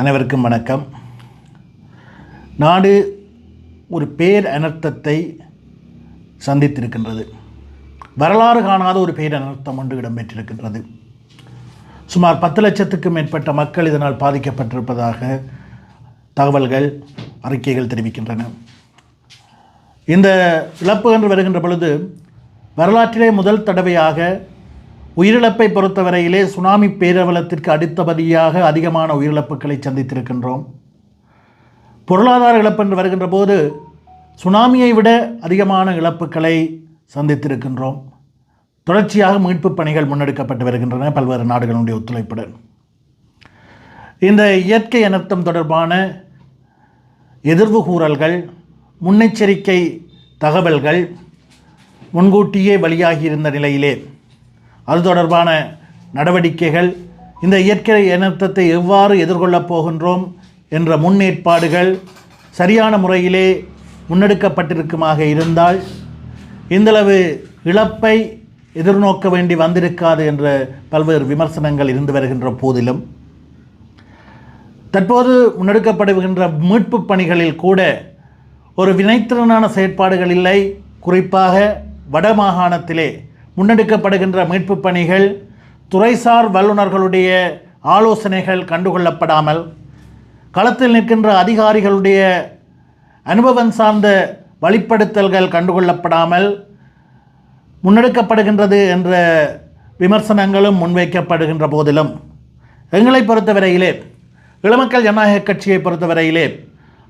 அனைவருக்கும் வணக்கம். நாடு ஒரு பேர் அனர்த்தத்தை சந்தித்திருக்கின்றது. வரலாறு காணாத ஒரு பேர் அனர்த்தம் ஒன்று இடம்பெற்றிருக்கின்றது. சுமார் பத்து லட்சத்துக்கும் மேற்பட்ட மக்கள் இதனால் பாதிக்கப்பட்டிருப்பதாக தகவல்கள் அறிக்கைகள் தெரிவிக்கின்றன. இந்த இழப்பு என்று வருகின்ற பொழுது வரலாற்றிலே முதல் தடவையாக உயிரிழப்பை பொறுத்தவரையிலே சுனாமி பேரவலத்திற்கு அடுத்தபடியாக அதிகமான உயிரிழப்புகளை சந்தித்திருக்கின்றோம். பொருளாதார இழப்பு என்று வருகின்ற போது சுனாமியை விட அதிகமான இழப்புகளை சந்தித்திருக்கின்றோம். தொடர்ச்சியாக மீட்புப் பணிகள் முன்னெடுக்கப்பட்டு வருகின்றன. பல்வேறு நாடுகளுடைய ஒத்துழைப்புடன். இந்த இயற்கை அனர்த்தம் தொடர்பான எதிர்வு கூறல்கள் முன்னெச்சரிக்கை தகவல்கள் முன்கூட்டியே வெளியாகியிருந்த நிலையிலே அது தொடர்பான நடவடிக்கைகள் இந்த இயற்கை இனத்தத்தை எவ்வாறு எதிர்கொள்ளப் போகின்றோம் என்ற முன்னேற்பாடுகள் சரியான முறையிலே முன்னெடுக்கப்பட்டிருக்குமாக இருந்தால் இந்தளவு இழப்பை எதிர்நோக்க வேண்டி வந்திருக்காது என்ற பல்வேறு விமர்சனங்கள் இருந்து வருகின்ற போதிலும் தற்போது முன்னெடுக்கப்படுகின்ற மீட்புப் பணிகளில் கூட ஒரு வினைத்திறனான செயற்பாடுகள் இல்லை. குறிப்பாக வடமாகாணத்திலே முன்னெடுக்கப்படுகின்ற மீட்பு பணிகள் துறைசார் வல்லுநர்களுடைய ஆலோசனைகள் கண்டுகொள்ளப்படாமல் களத்தில் நிற்கின்ற அதிகாரிகளுடைய அனுபவம் சார்ந்த வழிப்படுத்தல்கள் கண்டுகொள்ளப்படாமல் முன்னெடுக்கப்படுகின்றது என்ற விமர்சனங்களும் முன்வைக்கப்படுகின்ற போதிலும் எங்களை பொறுத்தவரையிலே இளமக்கள் ஜனநாயக கட்சியை பொறுத்தவரையிலே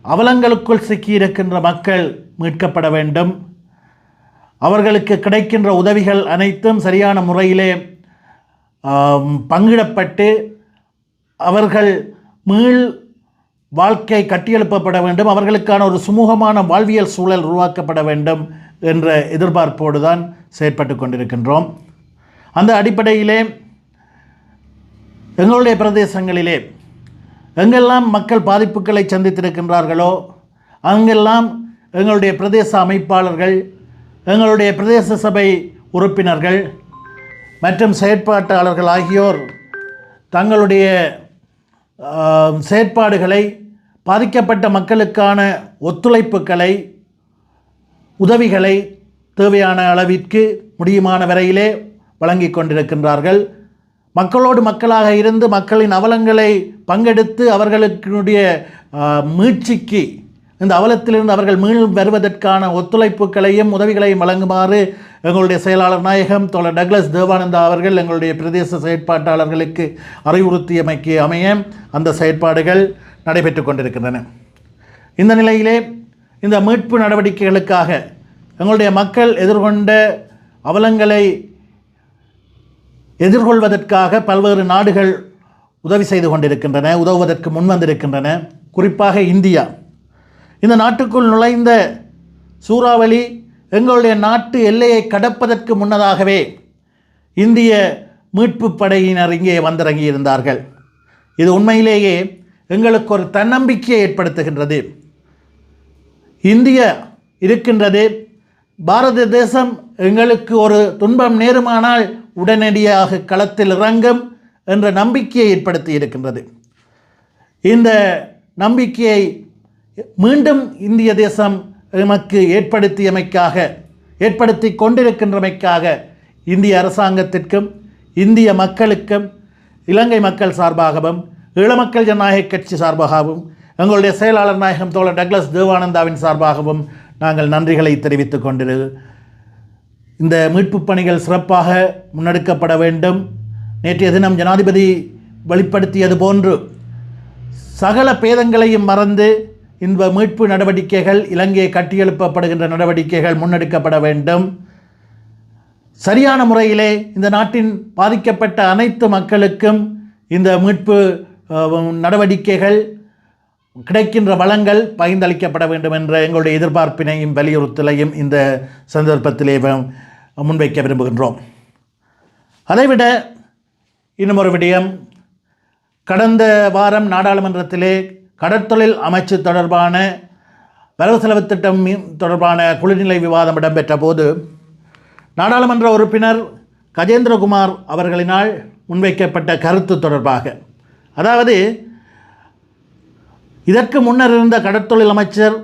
அவலங்களுக்குள் சிக்கியிருக்கின்ற மக்கள் மீட்கப்பட வேண்டும். அவர்களுக்கு கிடைக்கின்ற உதவிகள் அனைத்தும் சரியான முறையிலே பங்கிடப்பட்டு அவர்கள் மீள் வாழ்க்கை கட்டியெழுப்பப்பட வேண்டும். அவர்களுக்கான ஒரு சுமூகமான வாழ்வியல் சூழல் உருவாக்கப்பட வேண்டும் என்ற எதிர்பார்ப்போடு தான் செயற்பட்டு கொண்டிருக்கின்றோம். அந்த அடிப்படையிலே எங்களுடைய பிரதேசங்களிலே எங்கெல்லாம் மக்கள் பாதிப்புகளை சந்தித்திருக்கின்றார்களோ அங்கெல்லாம் எங்களுடைய பிரதேச அமைப்பாளர்கள் எங்களுடைய பிரதேச சபை உறுப்பினர்கள் மற்றும் செயற்பாட்டாளர்கள் ஆகியோர் தங்களுடைய செயற்பாடுகளை பாதிக்கப்பட்ட மக்களுக்கான ஒத்துழைப்புகளை உதவிகளை தேவையான அளவிற்கு முடியுமான வரையிலே வழங்கி கொண்டிருக்கின்றார்கள். மக்களோடு மக்களாக இருந்து மக்களின் அவலங்களை பங்கெடுத்து அவர்களுடைய மீட்சிக்கு இந்த அவலத்திலிருந்து அவர்கள் மீண்டும் வருவதற்கான ஒத்துழைப்புகளையும் உதவிகளையும் வழங்குமாறு எங்களுடைய செயலாளர் நாயகம் தோழர் டக்ளஸ் தேவானந்தா அவர்கள் எங்களுடைய பிரதேச செயற்பாட்டாளர்களுக்கு அறிவுறுத்தியமைக்கு அமைய அந்த செயற்பாடுகள் நடைபெற்று கொண்டிருக்கின்றன. இந்த நிலையிலே இந்த மீட்பு நடவடிக்கைகளுக்காக எங்களுடைய மக்கள் எதிர்கொண்ட அவலங்களை எதிர்கொள்வதற்காக பல்வேறு நாடுகள் உதவி செய்து கொண்டிருக்கின்றன உதவுவதற்கு முன் வந்திருக்கின்றன குறிப்பாக இந்தியா இந்த நாட்டுக்குள் நுழைந்த சூறாவளி எங்களுடைய நாட்டு எல்லையை கடப்பதற்கு முன்னதாகவே இந்திய மீட்பு படையினர் இங்கே வந்திறங்கியிருந்தார்கள். இது உண்மையிலேயே எங்களுக்கு ஒரு தன்னம்பிக்கையை ஏற்படுத்துகின்றது. இந்தியா இருக்கின்றது. பாரத தேசம் எங்களுக்கு ஒரு துன்பம் நேருமானால் உடனடியாக களத்தில் இறங்கும் என்ற நம்பிக்கையை ஏற்படுத்தி இருக்கின்றது. இந்த நம்பிக்கையை மீண்டும் இந்திய தேசம் எமக்கு ஏற்படுத்தியமைக்காக ஏற்படுத்தி கொண்டிருக்கின்றமைக்காக இந்திய அரசாங்கத்திற்கும் இந்திய மக்களுக்கும் இலங்கை மக்கள் சார்பாகவும் ஈழமக்கள் ஜனநாயக கட்சி சார்பாகவும் எங்களுடைய செயலாளர் நாயகம் தோழர் டக்ளஸ் தேவானந்தாவின் சார்பாகவும் நாங்கள் நன்றிகளை தெரிவித்துக் கொண்டிரு இந்த மீட்புப் பணிகள் சிறப்பாக முன்னெடுக்கப்பட வேண்டும். நேற்றைய தினம் ஜனாதிபதி வெளிப்படுத்தியது போன்று சகல பேதங்களையும் மறந்து இந்த மீட்பு நடவடிக்கைகள் இலங்கையை கட்டியெழுப்பப்படுகின்ற நடவடிக்கைகள் முன்னெடுக்கப்பட வேண்டும். சரியான முறையிலே இந்த நாட்டின் பாதிக்கப்பட்ட அனைத்து மக்களுக்கும் இந்த மீட்பு நடவடிக்கைகள் கிடைக்கின்ற வளங்கள் பகிர்ந்தளிக்கப்பட வேண்டும் என்ற எங்களுடைய எதிர்பார்ப்பினையும் வலியுறுத்தலையும் இந்த சந்தர்ப்பத்திலே முன்வைக்க விரும்புகின்றோம். அதைவிட இன்னும் ஒரு விடயம் கடந்த வாரம் நாடாளுமன்றத்திலே கடற்தொழில் அமைச்சு தொடர்பான வரவு செலவு திட்டம் தொடர்பான குளிர்நிலை விவாதம் இடம்பெற்ற போது நாடாளுமன்ற உறுப்பினர் கஜேந்திரகுமார் அவர்களினால் முன்வைக்கப்பட்ட கருத்து தொடர்பாக அதாவது இதற்கு முன்னர் இருந்த கடற்தொழில் அமைச்சர்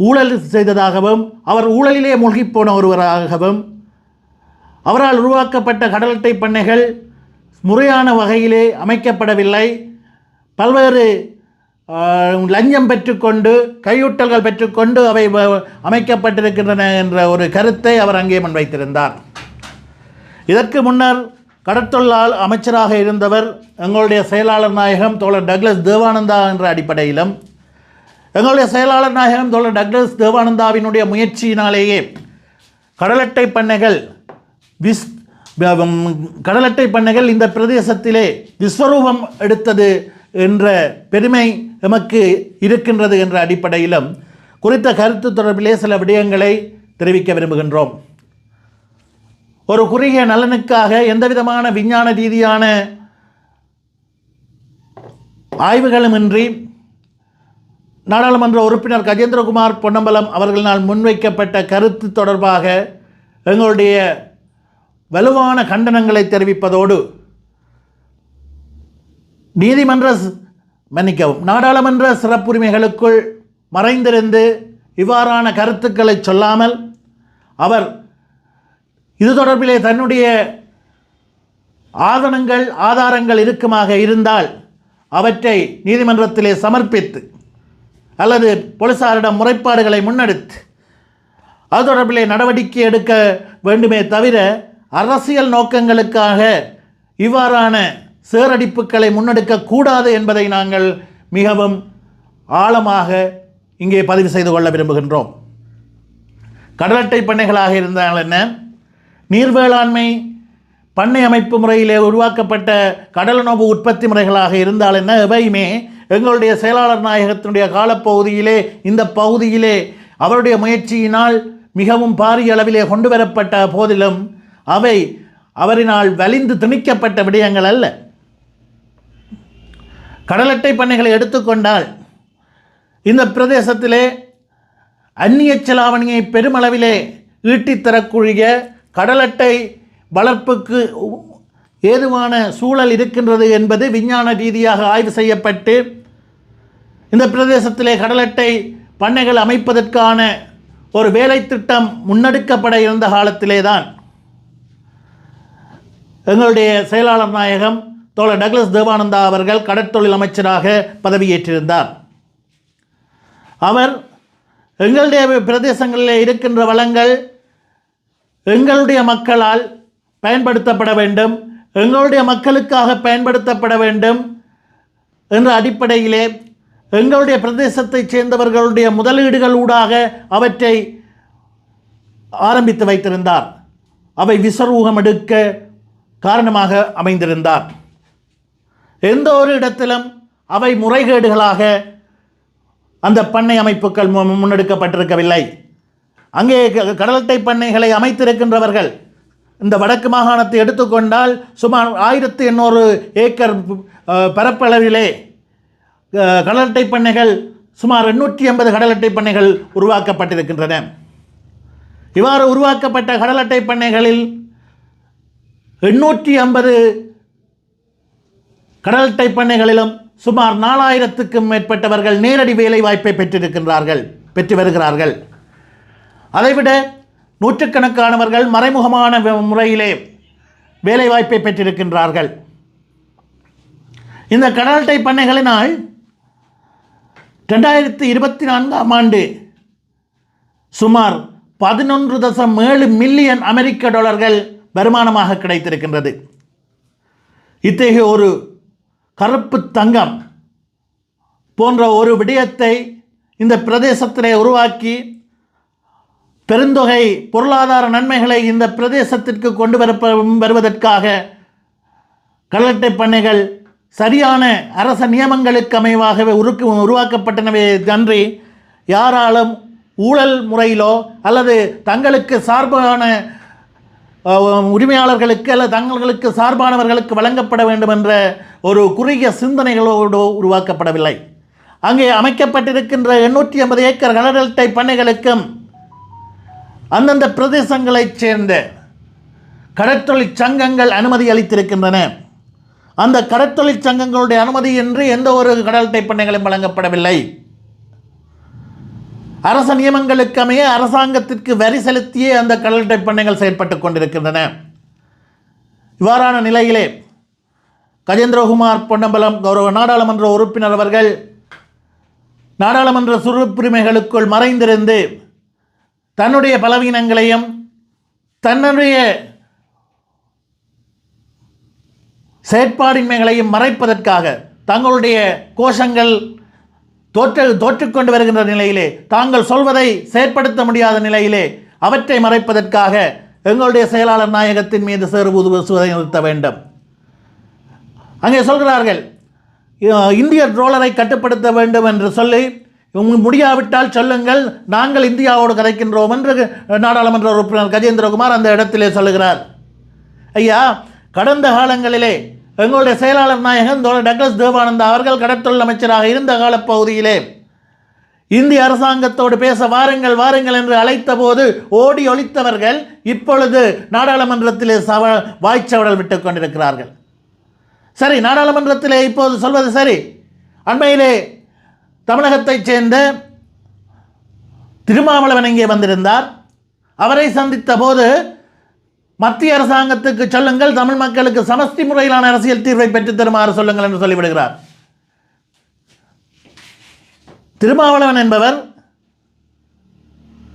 ஊழல் செய்ததாகவும் அவர் ஊழலிலே மூழ்கிப் போன ஒருவராகவும் அவரால் உருவாக்கப்பட்ட கடல் அட்டை பண்ணைகள் முறையான வகையிலே அமைக்கப்படவில்லை பல்வேறு லஞ்சம் பெற்றுக்கொண்டு கையூட்டல்கள் பெற்றுக்கொண்டு அவை வ- அமைக்கப்பட்டிருக்கின்றன என்ற ஒரு கருத்தை அவர் அங்கே முன்வைத்திருந்தார். இதற்கு முன்னர் கடற்தொழிலால் அமைச்சராக இருந்தவர் எங்களுடைய செயலாளர் நாயகம் தோழர் டக்ளஸ் தேவானந்தா என்ற அடிப்படையிலும் எங்களுடைய செயலாளர் நாயகம் தோழர் டக்ளஸ் தேவானந்தாவினுடைய முயற்சியினாலேயே கடலட்டை பண்ணைகள் விஸ் கடலட்டை பண்ணைகள் இந்த பிரதேசத்திலே விஸ்வரூபம் எடுத்தது என்ற பெருமை எமக்கு இருக்கின்றது என்ற அடிப்படையிலும் குறித்த கருத்து தொடர்பிலே சில விடயங்களை தெரிவிக்க விரும்புகின்றோம். ஒரு குறுகிய நலனுக்காக எந்தவிதமான விஞ்ஞான ரீதியான ஆய்வுகளுமின்றி நாடாளுமன்ற உறுப்பினர் கஜேந்திரகுமார் பொன்னம்பலம் அவர்களினால் முன்வைக்கப்பட்ட கருத்து தொடர்பாக எங்களுடைய வலுவான கண்டனங்களை தெரிவிப்பதோடு நீதிமன்ற மன்னிக்கவும். நாடாளுமன்ற சிறப்புரிமைகளுக்குள் மறைந்திருந்து இவ்வாறான கருத்துக்களை சொல்லாமல் அவர் இது தொடர்பிலே தன்னுடைய ஆதனங்கள் ஆதாரங்கள் இருக்குமாக இருந்தால் அவற்றை நீதிமன்றத்திலே சமர்ப்பித்து அல்லது போலீசாரிடம் முறைப்பாடுகளை முன்னெடுத்து அது தொடர்பிலே நடவடிக்கை எடுக்க வேண்டுமே தவிர அரசியல் நோக்கங்களுக்காக இவ்வாறான சேரடிப்புகளை முன்னெடுக்க கூடாது என்பதை நாங்கள் மிகவும் ஆழமாக இங்கே பதிவு செய்து கொள்ள விரும்புகின்றோம். கடலட்டை பண்ணைகளாக இருந்தால் என்ன? நீர் வேளாண்மை பண்ணை அமைப்பு முறையிலே உருவாக்கப்பட்ட கடலுணவு உற்பத்தி முறைகளாக இருந்தால் என்ன? எவையுமே எங்களுடைய செயலாளர் நாயகத்தினுடைய காலப்பகுதியிலே இந்த பகுதியிலே அவருடைய முயற்சியினால் மிகவும் பாரிய அளவிலே கொண்டு வரப்பட்ட போதிலும் அவை அவரினால் வலிந்து திணிக்கப்பட்ட விடயங்கள் அல்ல. கடலட்டை பண்ணைகளை எடுத்துக்கொண்டால் இந்த பிரதேசத்திலே அந்நிய செலாவணியை பெருமளவிலே ஈட்டித்தரக்கூடிய கடலட்டை வளர்ப்புக்கு ஏதுவான சூழல் இருக்கின்றது என்பது விஞ்ஞான ரீதியாக ஆய்வு செய்யப்பட்டு இந்த பிரதேசத்திலே கடலட்டை பண்ணைகள் அமைப்பதற்கான ஒரு வேலை திட்டம் முன்னெடுக்கப்பட இருந்த காலத்திலே தான் எங்களுடைய செயலாளர் நாயகம் தோழர் டக்ளஸ் தேவானந்தா அவர்கள் கடற்தொழில் அமைச்சராக பதவியேற்றிருந்தார். அவர் எங்களுடைய பிரதேசங்களில் இருக்கின்ற வளங்கள் எங்களுடைய மக்களால் பயன்படுத்தப்பட வேண்டும் எங்களுடைய மக்களுக்காக பயன்படுத்தப்பட வேண்டும் என்ற அடிப்படையிலே எங்களுடைய பிரதேசத்தைச் சேர்ந்தவர்களுடைய முதலீடுகள் ஊடாக அவற்றை ஆரம்பித்து வைத்திருந்தார். அவை விசரூகம் எடுக்க காரணமாக அமைந்திருந்தார். எந்த ஒரு இடத்திலும் அவை முறைகேடுகளாக அந்த பண்ணை அமைப்புகள் மு- முன்னெடுக்கப்பட்டிருக்கவில்லை. அங்கே க- கடலட்டை பண்ணைகளை அமைத்திருக்கின்றவர்கள் இந்த வடக்கு மாகாணத்தை எடுத்துக்கொண்டால் சுமார் ஆயிரத்து எண்ணூறு ஏக்கர் பரப்பளவிலே கடலட்டை பண்ணைகள் சுமார் எண்ணூற்றி ஐம்பது கடலட்டை பண்ணைகள் உருவாக்கப்பட்டிருக்கின்றன. இவ்வாறு உருவாக்கப்பட்ட கடலட்டை பண்ணைகளில் எண்ணூற்றி ஐம்பது கடல் பண்ணைகளிலும் சுமார் நாலாயிரத்துக்கும் மேற்பட்டவர்கள் நேரடி வேலை வாய்ப்பை பெற்றிருக்கின்றார்கள் பெற்று வருகிறார்கள். அதைவிட நூற்றுக்கணக்கானவர்கள் மறைமுகமான முறையிலே வேலை வாய்ப்பை பெற்றிருக்கின்றார்கள். இந்த கடலட்டை பண்ணைகளினால் ரெண்டாயிரத்தி இருபத்தி நான்காம் ஆண்டு சுமார் பதினொன்று தசம் ஏழு மில்லியன் அமெரிக்க டாலர்கள் வருமானமாக கிடைத்திருக்கின்றது. இத்தகைய ஒரு கருப்பு தங்கம் போன்ற ஒரு விடயத்தை இந்த பிரதேசத்திலே உருவாக்கி பெருந்தொகை பொருளாதார நன்மைகளை இந்த பிரதேசத்திற்கு கொண்டு வர வருவதற்காக கடலட்டை பண்ணைகள் சரியான அரச நியமங்களுக்கு அமைவாகவே உருக்கு உருவாக்கப்பட்டனவே அன்றி யாராலும் ஊழல் முறையிலோ அல்லது தங்களுக்கு சார்பான உரிமையாளர்களுக்கு அல்ல தங்களுக்கு சார்பானவர்களுக்கு வழங்கப்பட வேண்டும் என்ற ஒரு குறுகிய சிந்தனைகளோடு உருவாக்கப்படவில்லை. அங்கே அமைக்கப்பட்டிருக்கின்ற எண்ணூற்றி ஐம்பது ஏக்கர் கடலட்டை பண்ணைகளுக்கும் அந்தந்த பிரதேசங்களைச் சேர்ந்த கடற்தொழில் சங்கங்கள் அனுமதி அளித்திருக்கின்றன. அந்த கடற்தொழில் சங்கங்களுடைய அனுமதியின்றி எந்த ஒரு கடல் பண்ணைகளும் வழங்கப்படவில்லை. அரச நியமங்களுக்கு அமைய அரசாங்கத்திற்கு வரி செலுத்தியே அந்த கடல் பண்ணைகள் செயற்பட்டு கொண்டிருக்கின்றன. இவ்வாறான நிலையிலே கஜேந்திரகுமார் பொன்னம்பலம் கௌரவ நாடாளுமன்ற உறுப்பினர் அவர்கள் நாடாளுமன்ற சுருப்புரிமைகளுக்குள் மறைந்திருந்து தன்னுடைய பலவீனங்களையும் தன்னுடைய செயற்பாடின்மைகளையும் மறைப்பதற்காக தங்களுடைய கோஷங்கள் தோற்ற தோற்றுக்கொண்டு வருகின்ற நிலையிலே தாங்கள் சொல்வதை செயற்படுத்த முடியாத நிலையிலே அவற்றை மறைப்பதற்காக எங்களுடைய செயலாளர் நாயகத்தின் மீது சேறு பேசுவதை நிறுத்த வேண்டும். அங்கே சொல்கிறார்கள் இந்திய ட்ரோலரை கட்டுப்படுத்த வேண்டும் என்று சொல்லி முடியாவிட்டால் சொல்லுங்கள் நாங்கள் இந்தியாவோடு கதைக்கின்றோம் என்று நாடாளுமன்ற உறுப்பினர் கஜேந்திரகுமார் அந்த இடத்திலே சொல்லுகிறார். ஐயா கடந்த காலங்களிலே எங்களுடைய செயலாளர் நாயகன் தோழர் டக்ளஸ் தேவானந்தா அவர்கள் கடற்தொழில் அமைச்சராக இருந்த காலப்பகுதியிலே இந்திய அரசாங்கத்தோடு பேச வாருங்கள் வாருங்கள் என்று அழைத்த போது ஓடி ஒழித்தவர்கள் இப்பொழுது நாடாளுமன்றத்திலே சவ வாய்ச்சவடல் விட்டு கொண்டிருக்கிறார்கள். சரி நாடாளுமன்றத்திலே இப்போது சொல்வது சரி. அண்மையிலே தமிழகத்தைச் சேர்ந்த திருமாவளவன் இங்கே வந்திருந்தார். அவரை சந்தித்த போது மத்திய அரசாங்கத்துக்கு சொல்லுங்கள் தமிழ் மக்களுக்கு சமஸ்தி முறையிலான அரசியல் தீர்வை பெற்றுத் தருமாறு சொல்லுங்கள் என்று சொல்லிவிடுகிறார். திருமாவளவன் என்பவர்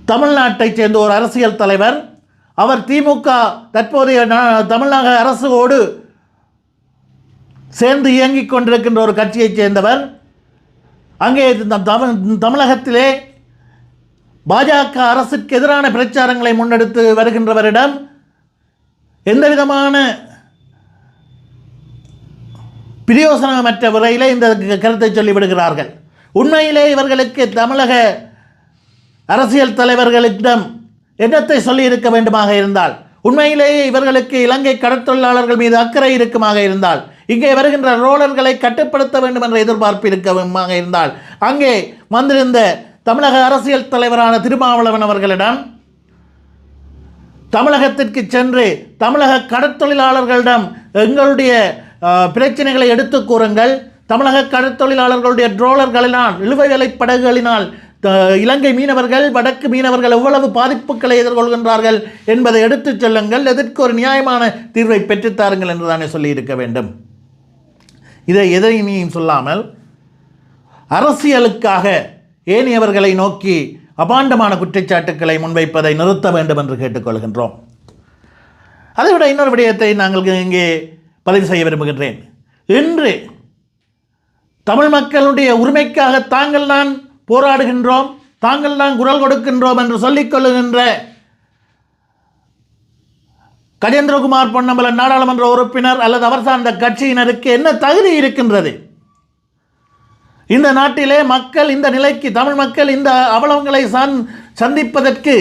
தமிழ்நாட்டைச் சேர்ந்த ஒரு அரசியல் தலைவர். அவர் திமுக தற்போதைய தமிழக அரசோடு சேர்ந்து இயங்கிக் கொண்டிருக்கின்ற ஒரு கட்சியைச் சேர்ந்தவர். அங்கே தமிழ் தமிழகத்திலே பாஜக அரசுக்கு எதிரான பிரச்சாரங்களை முன்னெடுத்து வருகின்றவரிடம் எந்த விதமான பிரயோசனமற்ற விரையில் இந்த கருத்தை சொல்லிவிடுகிறார்கள் உண்மையிலே இவர்களுக்கு தமிழக அரசியல் தலைவர்களிடம் என்னத்தை சொல்லியிருக்க வேண்டுமாக இருந்தால்? உண்மையிலேயே இவர்களுக்கு இலங்கை கடற்தொழிலாளர்கள் மீது அக்கறை இருக்குமாக இருந்தால்? இங்கே வருகின்ற ரோலர்களை கட்டுப்படுத்த வேண்டும் என்ற எதிர்பார்ப்பு இருக்கமாக இருந்தால்? அங்கே வந்திருந்த தமிழக அரசியல் தலைவரான திருமாவளவன் அவர்களிடம் தமிழகத்திற்கு சென்று தமிழக கடற்தொழிலாளர்களிடம் எங்களுடைய பிரச்சனைகளை எடுத்து கூறுங்கள். தமிழக கடற்தொழிலாளர்களுடைய ட்ரோலர்களினால் இழுவை வேலை படகுகளினால் இலங்கை மீனவர்கள் வடக்கு மீனவர்கள் எவ்வளவு பாதிப்புகளை எதிர்கொள்கின்றார்கள் என்பதை எடுத்துச் சொல்லுங்கள். எதற்கு ஒரு நியாயமான தீர்வை பெற்றுத்தாருங்கள் என்று தானே சொல்லியிருக்க வேண்டும். இதை எதையும் சொல்லாமல் அரசியலுக்காக ஏனையவர்களை நோக்கி அபாண்டமான குற்றச்சாட்டுக்களை முன்வைப்பதை நிறுத்த வேண்டும் என்று கேட்டுக்கொள்கின்றோம். அதைவிட இன்னொரு விடயத்தை நாங்கள் இங்கே பதிவு செய்ய விரும்புகின்றேன். இன்று தமிழ் மக்களுடைய உரிமைக்காக தாங்கள் தான் போராடுகின்றோம் தாங்கள் தான் குரல் கொடுக்கின்றோம் என்று சொல்லிக்கொள்ளுகின்ற கஜேந்திரகுமார் பொன்னம்பலன் நாடாளுமன்ற உறுப்பினர் அல்லது அவர் சார்ந்த கட்சியினருக்கு என்ன தகுதி இருக்கின்றது? இந்த நாட்டிலே மக்கள் இந்த நிலைக்கு தமிழ் மக்கள் இந்த அவலங்களை சந் சந்திப்பதற்கு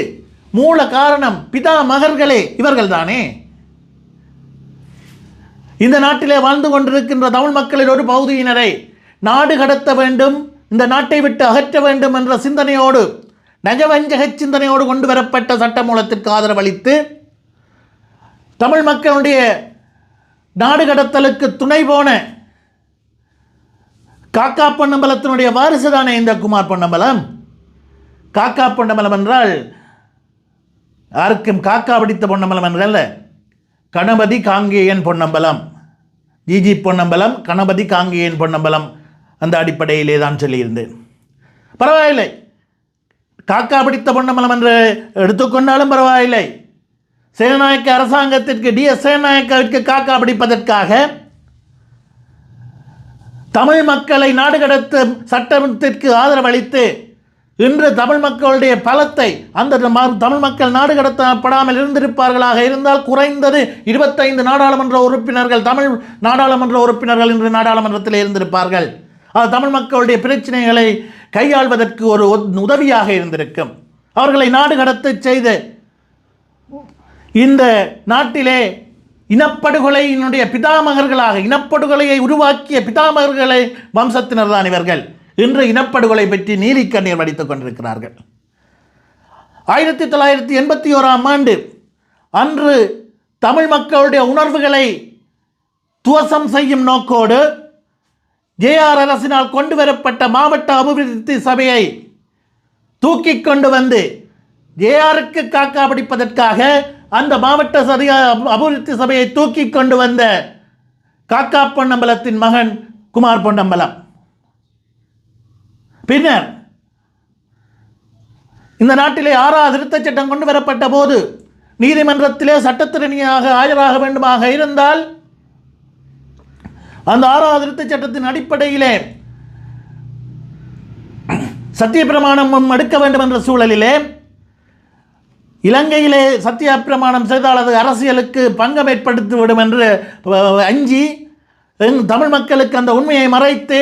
மூல காரணம் பிதா மகர்களே இவர்கள் தானே இந்த நாட்டிலே வாழ்ந்து கொண்டிருக்கின்ற தமிழ் மக்களில் ஒரு பகுதியினரை நாடு கடத்த வேண்டும் இந்த நாட்டை விட்டு அகற்ற வேண்டும் என்ற சிந்தனையோடு நஜவஞ்சக சிந்தனையோடு கொண்டு வரப்பட்ட சட்டமூலத்திற்கு ஆதரவளித்து தமிழ் மக்களுடைய நாடு கடத்தலுக்கு துணை போன காக்கா பொன்னம்பலத்தினுடைய வாரிசு தானே இந்த குமார் பொன்னம்பலம்? காக்கா பொன்னம்பலம் என்றால் யாருக்கும் காக்கா பிடித்த பொன்னம்பலம் என்றல்ல. கணபதி காங்கேயன் பொன்னம்பலம். ஜிஜி பொன்னம்பலம் கணபதி காங்கேயன் பொன்னம்பலம் அந்த அடிப்படையிலே தான் சொல்லியிருந்தேன். பரவாயில்லை. காக்கா பிடித்த பொன்னம்பலம் என்று எடுத்துக்கொண்டாலும் பரவாயில்லை. சேனநாயக்க அரசாங்கத்திற்கு டிஎஸ் சேனநாயக்கவிற்கு காக்கா பிடிப்பதற்காக தமிழ் மக்களை நாடுகடத்த கடத்தும் சட்டத்திற்கு ஆதரவளித்து இன்று தமிழ் மக்களுடைய பலத்தை அந்த தமிழ் மக்கள் நாடு கடத்தப்படாமல் இருந்திருப்பார்களாக இருந்தால் குறைந்தது இருபத்தைந்து நாடாளுமன்ற உறுப்பினர்கள் தமிழ் நாடாளுமன்ற உறுப்பினர்கள் இன்று நாடாளுமன்றத்தில் இருந்திருப்பார்கள். அது தமிழ் மக்களுடைய பிரச்சனைகளை கையாள்வதற்கு ஒரு உதவியாக இருந்திருக்கும். அவர்களை நாடு கடத்த செய்து இந்த நாட்டிலே இனப்படுகொலையினுடைய பிதாமகர்களாக இனப்படுகொலையை உருவாக்கிய பிதாமகர்களை வம்சத்தினர் தான் இவர்கள். இன்று இனப்படுகொலை பற்றி நீலிக்கண்ணீர் வடித்துக் கொண்டிருக்கிறார்கள். ஆயிரத்தி தொள்ளாயிரத்தி எண்பத்தி ஓராம் ஆண்டு அன்று தமிழ் மக்களுடைய உணர்வுகளை துவசம் செய்யும் நோக்கோடு ஜேஆர் அரசினால் கொண்டு வரப்பட்ட மாவட்ட அபிவிருத்தி சபையை தூக்கி கொண்டு வந்து ஜேஆருக்கு காக்கா பிடிப்பதற்காக அந்த மாவட்ட சதி அபிவிருத்தி சபையை தூக்கி கொண்டு வந்த காக்கா பொன்னம்பலத்தின் மகன் குமார் பொன்னம்பலம். பின்னர் இந்த நாட்டிலே ஆறாவது திருத்தச் சட்டம் கொண்டு வரப்பட்ட போது நீதிமன்றத்திலே சட்டத்திறனியாக ஆஜராக வேண்டுமாக இருந்தால் அந்த ஆறாவது திருத்தச் சட்டத்தின் அடிப்படையிலே சத்தியப்பிரமாணம் எடுக்க வேண்டும் என்ற சூழலிலே இலங்கையிலே சத்தியப்பிரமாணம் செய்தால் அது அரசியலுக்கு பங்கம் ஏற்படுத்திவிடும் என்று அஞ்சி தமிழ் மக்களுக்கு அந்த உண்மையை மறைத்து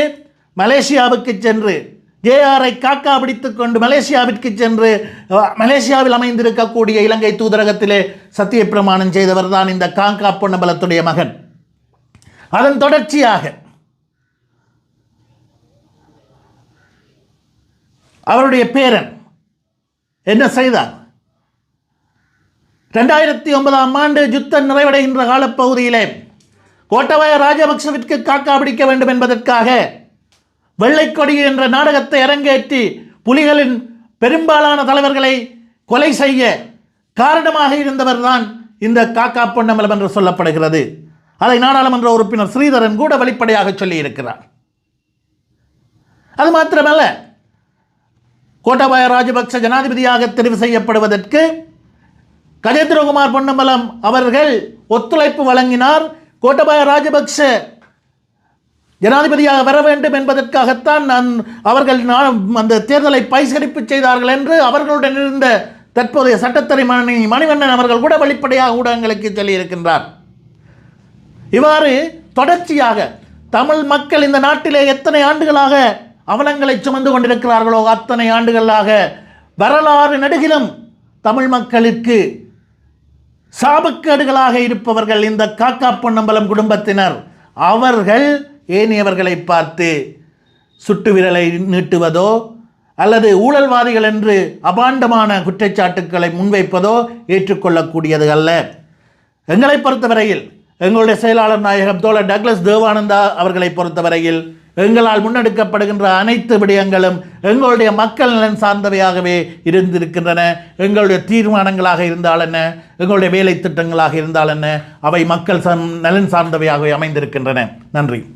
மலேசியாவுக்கு சென்று ஜேஆரை காக்கா பிடித்து கொண்டு மலேசியாவிற்கு சென்று மலேசியாவில் அமைந்திருக்கக்கூடிய இலங்கை தூதரகத்திலே சத்தியப்பிரமாணம் செய்தவர் தான் இந்த காக்கா பொன்னம்பலத்துடைய மகன். அதன் தொடர்ச்சியாக அவருடைய பேரன் என்ன செய்தார்? ரெண்டாயிரத்தி ஒன்பதாம் ஆண்டு யுத்தம் நிறைவடைகின்ற காலப்பகுதியிலே கோட்டபாய ராஜபக்சவிற்கு காக்கா பிடிக்க வேண்டும் என்பதற்காக வெள்ளைக்கொடி என்ற நாடகத்தை அரங்கேற்றி புலிகளின் பெரும்பாலான தலைவர்களை கொலை செய்ய காரணமாக இருந்தவர்தான் இந்த காக்கா பொன்னம்பலம் என்று சொல்லப்படுகிறது. அதை நாடாளுமன்ற உறுப்பினர் ஸ்ரீதரன் கூட வெளிப்படையாக சொல்லியிருக்கிறார். அது மாத்திரமல்ல கோட்டாபாய ராஜபக்ச ஜனாதிபதியாக தெரிவு செய்யப்படுவதற்கு கஜேந்திரகுமார் பொன்னம்பலம் அவர்கள் ஒத்துழைப்பு வழங்கினார். கோட்டபாய ராஜபக்ச ஜனாதிபதியாக வர வேண்டும் என்பதற்காகத்தான் நான் அவர்கள் நான் அந்த தேர்தலை பைசடிப்பு செய்தார்கள் என்று அவர்களுடன் இருந்த தற்போதைய சட்டத்தறை மணி மணிவண்ணன் அவர்கள் கூட வெளிப்படையாக ஊடகங்களுக்கு சொல்லியிருக்கின்றார். இவ்வாறு தொடர்ச்சியாக தமிழ் மக்கள் இந்த நாட்டிலே எத்தனை ஆண்டுகளாக அவலங்களை சுமந்து கொண்டிருக்கிறார்களோ அத்தனை ஆண்டுகளாக வரலாறு நடுகிலும் தமிழ் மக்களுக்கு சாபக்கேடுகளாக இருப்பவர்கள் இந்த காக்கா பொன்னம்பலம் குடும்பத்தினர். அவர்கள் ஏனையவர்களை பார்த்து சுட்டு விரலை நீட்டுவதோ அல்லது ஊழல்வாதிகள் என்று அபாண்டமான குற்றச்சாட்டுக்களை முன்வைப்பதோ ஏற்றுக்கொள்ளக்கூடியது அல்ல. எங்களை பொறுத்தவரையில் எங்களுடைய செயலாளர் நாயகம் தோழர் டக்ளஸ் தேவானந்தா அவர்களை பொறுத்தவரையில் எங்களால் முன்னெடுக்கப்படுகின்ற அனைத்து விடயங்களும் எங்களுடைய மக்கள் நலன் சார்ந்தவையாகவே இருந்திருக்கின்றன. எங்களுடைய தீர்மானங்களாக இருந்தால் என்ன? எங்களுடைய வேலை திட்டங்களாக இருந்தால் என்ன? அவை மக்கள் நலன் சார்ந்தவையாகவே அமைந்திருக்கின்றன. நன்றி.